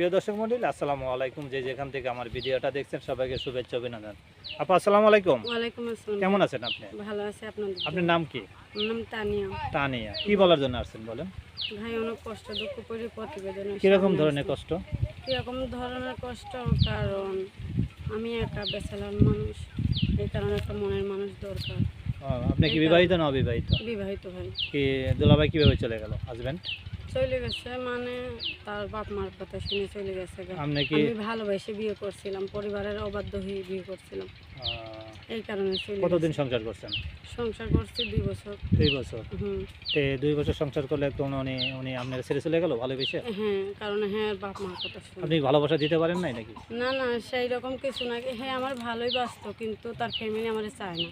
প্রিয় দর্শক মন্ডলী আসসালামু আলাইকুম। যে যেখান থেকে আমার ভিডিওটা দেখছেন সবাইকে শুভেচ্ছা অভিনন্দন। আপা আসসালামু আলাইকুম। ওয়ালাইকুম আসসালাম। কেমন আছেন আপনি? ভালো আছে আপনাদের? আপনার নাম কি? নাম তানিয়া। তানিয়া। কি বলার জন্য আসছেন বলেন? ভাই অনেক কষ্ট দুঃখ করে প্রতিবেদন কীরকম ধরনের কষ্ট? কীরকম ধরনের কষ্ট? কারণ আমি একা বেসালার মানুষ। এই কারণে একটা মনের মানুষ দরকার। আপনি কি বিবাহিত না অবিবাহিত? বিবাহিত ভাই। কি দুলাভাই কীভাবে চলে গেল? হাজবেন্ড চলে গেছে মানে তার বাপ মার কথা শুনে চলে গেছে। আমি ভালোবেসে বিয়ে করছিলাম পরিবারের অবাধ্য হয়ে বিয়ে করছিলাম। এই কারণে চলে কতদিন সংসার করছেন? সংসার করছি দুই বছর। দুই বছর? হুম। তে দুই বছর সংসার করলে কোন উনি উনি আপনার ছেড়ে চলে গেল ভালোবেসে? হ্যাঁ কারণ হ্যাঁ বাপ মার কথা শুনে। আপনি ভালোবাসা দিতে পারেন নাই নাকি? না না সেই রকম কিছু নাকি হ্যাঁ আমার ভালোই বাসত কিন্তু তার ফ্যামিলি আমার চায় না।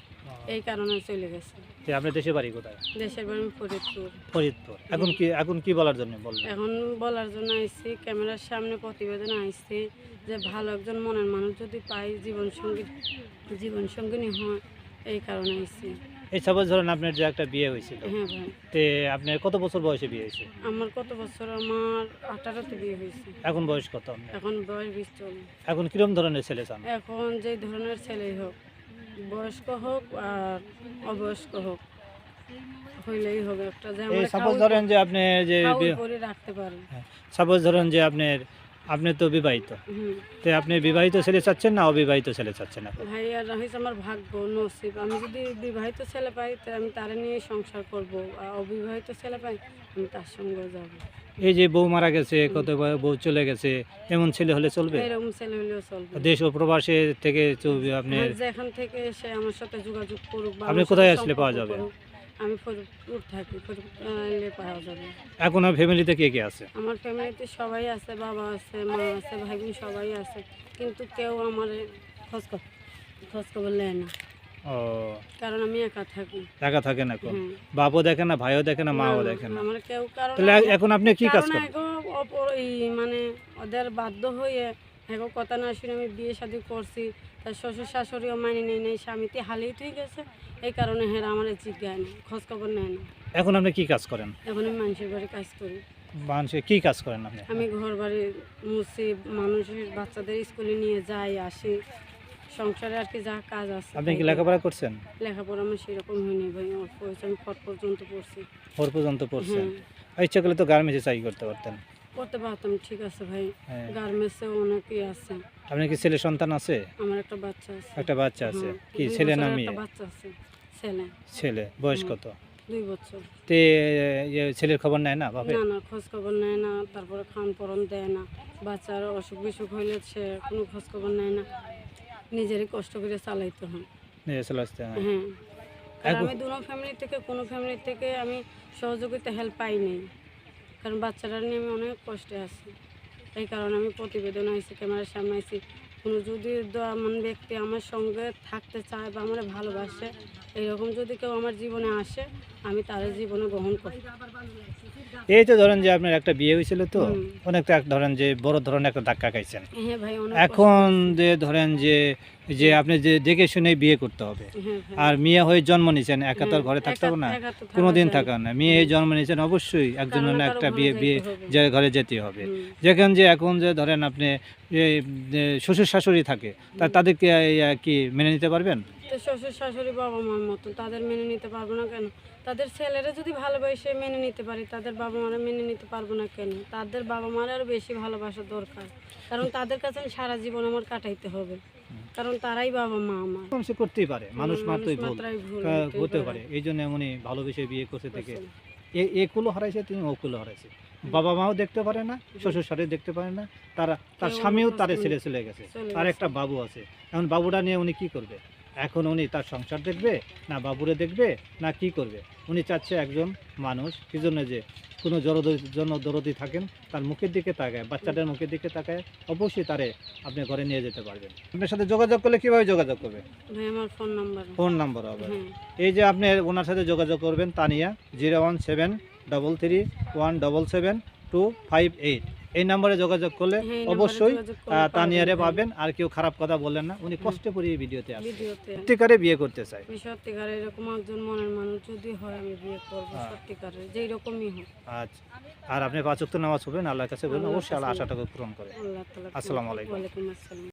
এই কারণে চলে গেছে। তে আপনার দেশে বাড়ি কোথায়? দেশের বাড়ি ফরিদপুর। ফরিদপুর। এখন কি এখন কি বলার জন্য বলবেন এখন বলার জন্য আইসি ক্যামেরার সামনে প্রতিবেদন আইসি যে ভালো একজন মনের মানুষ যদি পাই জীবনসঙ্গী জীবনসঙ্গিনী হয় এই কারণে আইসি। এই সাপোজ ধরেন আপনার যে একটা বিয়ে হয়েছিল। হ্যাঁ ভাই। তে আপনার কত বছর বয়সে বিয়ে হয়েছে? আমার কত বছর? আমার আঠারোতে বিয়ে হয়েছে। এখন বয়স কত আপনার? এখন বয়স বিশ চলে এখন কিরম ধরনের ছেলে চান? এখন যে ধরনের ছেলেই হোক। বয়স্ক হোক আর অবয়স্ক হোক হইলেই হবে। একটা যে আমরা সাপোজ ধরেন যে আপনি যে করে রাখতে পারি। সাপোজ ধরেন যে আপনার আপনি তো বিবাহিত। তো আপনি বিবাহিত ছেলে চাচ্ছেন না অবিবাহিত ছেলে চাচ্ছেন এখন? ভাই আর হয়েছে আমার ভাগ্য নসিব। আমি যদি বিবাহিত ছেলে পাই তো আমি তারে নিয়ে সংসার করব। আর অবিবাহিত ছেলে পাই আমি তার সঙ্গে যাব। এই যে বউ মারা গেছে কত বউ চলে গেছে এমন ছেলে হলে চলবে? এরকম ছেলে হলেও চলবে। দেশ ও প্রবাসে থেকে চলবে আপনি যেখান থেকে এসে আমার সাথে যোগাযোগ করুক আপনি কোথায় আসলে পাওয়া যাবে? আমি ফরিদপুর থাকি ফরিদপুর পাওয়া যাবে। এখন আর ফ্যামিলিতে কে কে আছে? আমার ফ্যামিলিতে সবাই আছে বাবা আছে মা আছে ভাই বোন সবাই আছে কিন্তু কেউ আমার খোঁজ খোঁজ খবর নেয় না। ও। কারণ আমি একা থাকি। একা থাকেন এখন? হ্যাঁ। বাপও দেখে না ভাইও দেখে না মাও দেখে না? আমার কেউ কারণ তাহলে এখন আপনি কি কাজ করেন? এগো অপর- এই মানে ওদের বাধ্য হয়ে কথা না শুনে আমি বিয়ে শাদী করছি। তার শ্বশুর শাশুড়িও মানে নেই নেই স্বামীতে হালেই ঠিক আছে এই কারণে হেরা আমার জিজ্ঞায় না খোঁজ খবর নেয় না। এখন আপনি কি কাজ করেন? এখন আমি মানুষের বাড়ি কাজ করি। মানুষে কি কাজ করেন আপনি? আমি ঘর বাড়ি মুছি মানুষের বাচ্চাদের স্কুলে নিয়ে যাই আসি। সংসারে আর কি যা কাজ আছে আপনি কি লেখাপড়া করছেন? লেখাপড়া আমার সেরকম হয়নি ভাই অল্প হয়েছে আমি ফট পর্যন্ত পড়ছি। ওর পর্যন্ত পড়ছেন? হ্যাঁ। ইচ্ছা করলে তো গার্মেন্টসে চাকরি করতে পারতেন। করতে পারতাম ঠিক আছে ভাই। হ্যাঁ। গার্মেন্টসেও অনেকেই আছে। আপনার কি ছেলে সন্তান আছে? আমার একটা বাচ্চা আছে। একটা বাচ্চা আছে। কি ছেলে না মেয়ে? একটা বাচ্চা আছে ছেলে। ছেলে। বয়স। কত? দুই বছর। তে ইয়ে ছেলের খবর নেয় না বাপে না না খোঁজ খবর নেয় না তারপরে খাওয়ান পরন দেয় না। বাচ্চার অসুখ বিসুখ হইলে সে কোনো খোঁজ খবর নেয় না। নিজেরই কষ্ট করে চালাইতে হয়। নিজে চালাইতে হয়। হ্যাঁ। কারণ আমি দুনো ফ্যামিলি থেকে কোনো ফ্যামিলি থেকে আমি সহযোগিতা হেল্প পাইনি কারণ বাচ্চারা নিয়ে আমি অনেক কষ্টে আছি। এই কারণে আমি প্রতিবেদন আইছি ক্যামেরার সামনে আইছি কোনো যদি এমন ব্যক্তি আমার সঙ্গে থাকতে চায় বা আমার ভালোবাসে এরকম যদি কেউ আমার জীবনে আসে আমি তাদের জীবনে গ্রহণ করি। এই তো ধরেন যে আপনার একটা বিয়ে হয়েছিল তো। অনেকটা ধরেন যে বড় ধরনের একটা ধাক্কা খাইছেন। হ্যাঁ ভাই এখন যে ধরেন যে যে আপনি যে দেখে শুনে বিয়ে করতে হবে। আর মেয়ে হয়ে জন্ম নিয়েছেন একা তো ঘরে থাকতে হবে না। কোনোদিন থাকা না। মেয়ে জন্ম নিয়েছেন অবশ্যই একজন না একটা বিয়ে বিয়ে যে ঘরে যেতে হবে। যেখানে যে এখন যে ধরেন আপনি শ্বশুর শাশুড়ি থাকে তা তাদেরকে কি মেনে নিতে পারবেন? তো শ্বশুর শাশুড়ি বাবা মার মতো তাদের মেনে নিতে পারব না কেন? তাদের ছেলেরা যদি ভালোবাসে মেনে নিতে পারি তাদের বাবা মারা মেনে নিতে পারব না কেন? তাদের বাবা মার আরও বেশি ভালোবাসা দরকার। কারণ তাদের কাছে আমি সারা জীবন আমার কাটাইতে হবে। কারণ তারাই বাবা মা আমার। সে করতেই পারে। মানুষ মাত্রই ভুল। হতে পারে। এই জন্য এমনই ভালোবেসে বিয়ে করতে থেকে এ কুলো হারাইছে তিনি ও কুলো হারাইছে। বাবা মাও দেখতে পারে না শ্বশুর শাড়ি দেখতে পারে না। তারা তার স্বামীও তারে। ছেড়ে চলে গেছে। আর তার একটা বাবু আছে। এখন বাবুটা নিয়ে উনি কি করবে? এখন উনি তার সংসার দেখবে না বাবুরে দেখবে না কি করবে? উনি চাচ্ছে একজন মানুষ কি জন্য যে কোনো জরদ- জন্য দরদি থাকেন তার মুখের দিকে তাকায় বাচ্চাটার মুখের দিকে তাকায় অবশ্যই তারে আপনি ঘরে নিয়ে যেতে পারবেন। আপনার সাথে যোগাযোগ করলে কীভাবে যোগাযোগ করবে? আমার ফোন নাম্বার ফোন নাম্বার হবে। হ্যাঁ। এই যে আপনি ওনার সাথে যোগাযোগ করবেন Tania zero one seven double three one double seven two five eight. এই নাম্বারে যোগাযোগ করলে হ্যাঁ, অবশ্যই তানিয়ারে পাবেন। আর কেউ খারাপ কথা বললেন না। উনি কষ্টে করে এই ভিডিওতে আসেন। সত্যিকারে বিয়ে করতে চায়। সত্যিকারে এরকম একজন মনের মানুষ যদি হয় আমি বিয়ে করব সত্যিকারে যেই রকমই হোক। আচ্ছা। আর আপনি পাঁচ ওয়াক্ত নামাজ পড়বেন আল্লাহর কাছে বলবেন অবশ্যই আল্লাহ আশাটাকে পূরণ করে। আল্লাহ আলাইকুম আসসালামু আলাইকুম। আসসালাম।